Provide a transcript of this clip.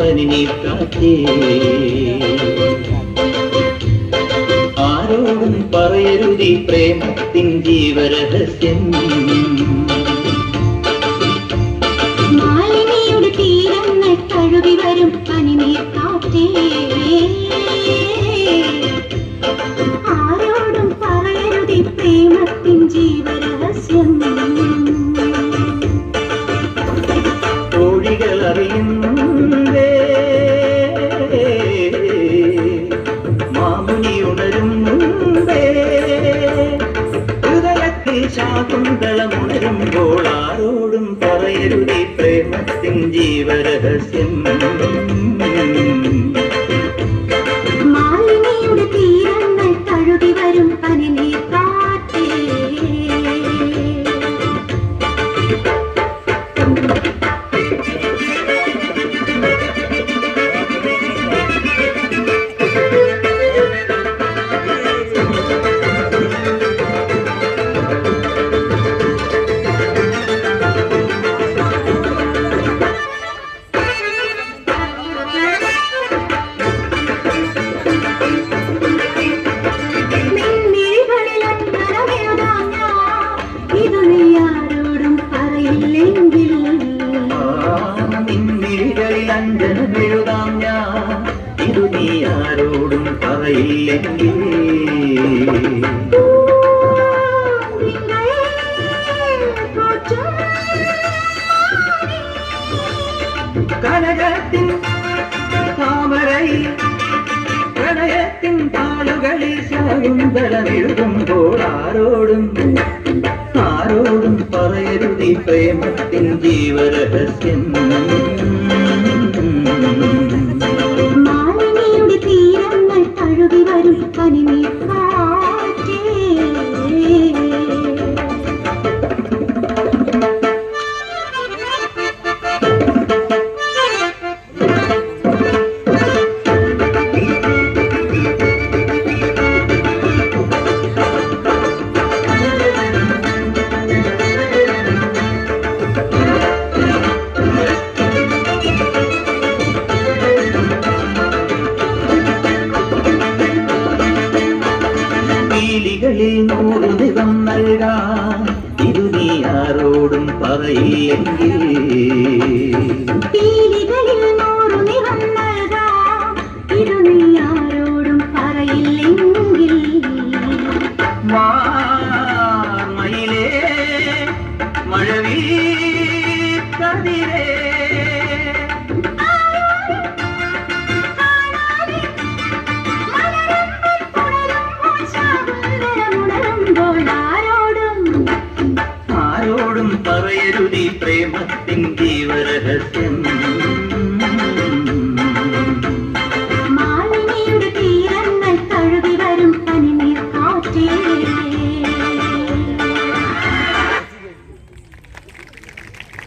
പനിനീർക്കാറ്റേ ആരോടും പറയരുതി പ്രേമത്തിൻ ജീവരഹസ്യം. തഴുകി വരും ആരോടും പറയരുതി പ്രേമത്തിൻ ജീവരഹസ്യം. ഹൃദയത്തിൽ ശാകുന്തളം ഉണരുമ്പോൾ ആരോടും പറയരുതി പ്രേമത്തിൻ ജീവരഹസ്യം. നിൻമിഴികളിൽ അഞ്ജനമെഴുതാം ഞാൻ. ഇതു നീ ആരോടും പറയില്ലെങ്കിൽ. കനകത്തിൻ താമരയിൽ പ്രണയത്തിൻ താളുകളിൽ ശകുന്തളമെഴുതുമ്പോൾ ആരോടും ആരോടും പറയരുതി പ്രേമത്തിൻ ജീവരഹസ്യം. പീലികളിൽ നൂറ് ദിവം നൽകാം ഇതു നീ ആരോടും പറയില്ലെങ്കിൽ പീലികളിൽ നൂറു നിറം നൽകാം ഇതു നീ ആരോടും പറയില്ലെങ്കിൽ ഭക്തിൻ ജീവരഹസ്യം